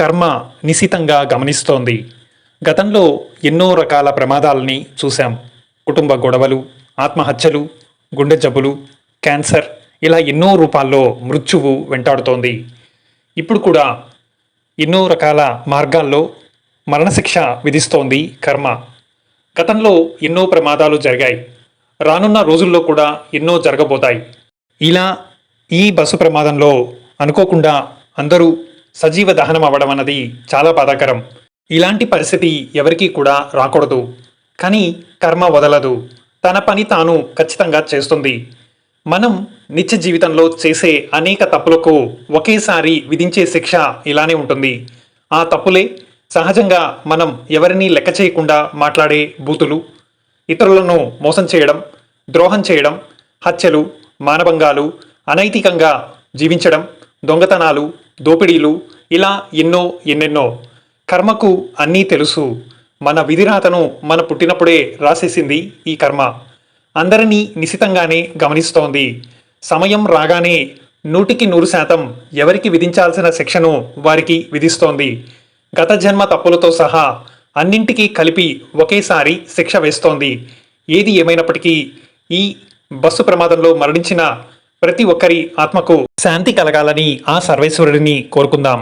కర్మ నిశితంగా గమనిస్తోంది. గతంలో ఎన్నో రకాల ప్రమాదాలని చూశాం. కుటుంబ గొడవలు ఆత్మహత్యలు గుండె జబ్బులు క్యాన్సర్ ఇలా ఎన్నో రూపాల్లో మృత్యువు వెంటాడుతోంది. ఇప్పుడు కూడా ఎన్నో రకాల మార్గాల్లో మరణశిక్ష విధిస్తోంది కర్మ. గతంలో ఎన్నో ప్రమాదాలు జరిగాయి. రానున్న రోజుల్లో కూడా ఎన్నో జరగబోతాయి. ఇలా ఈ బస్సు ప్రమాదంలో అనుకోకుండా అందరూ సజీవ దహనం అవ్వడం అన్నది చాలా బాధాకరం. ఇలాంటి పరిస్థితి ఎవరికీ కూడా రాకూడదు. కానీ కర్మ వదలదు. తన పని తాను ఖచ్చితంగా చేస్తుంది. మనం నిత్య జీవితంలో చేసే అనేక తప్పులకు ఒకేసారి విధించే శిక్ష ఇలానే ఉంటుంది. ఆ తప్పులే సహజంగా మనం ఎవరిని లెక్క చేయకుండా మాట్లాడే బూతులు ఇతరులను మోసం చేయడం ద్రోహం చేయడం హత్యలు మానభంగాలు అనైతికంగా జీవించడం దొంగతనాలు దోపిడీలు ఇలా ఎన్నో ఎన్నెన్నో. కర్మకు అన్నీ తెలుసు. మన విధిరాతను మన పుట్టినప్పుడే రాసేసింది ఈ కర్మ. అందరినీ నిశితంగానే గమనిస్తోంది. సమయం రాగానే నూటికి నూరు శాతం ఎవరికి విధించాల్సిన శిక్షను వారికి విధిస్తోంది. గత జన్మ తప్పులతో సహా అన్నింటికీ కలిపి ఒకేసారి శిక్ష వేస్తోంది. ఏది ఏమైనప్పటికీ ఈ బస్సు ప్రమాదంలో మరణించిన ప్రతి ఒక్కరి ఆత్మకు శాంతి కలగాలని ఆ సర్వేశ్వరుడిని కోరుకుందాం.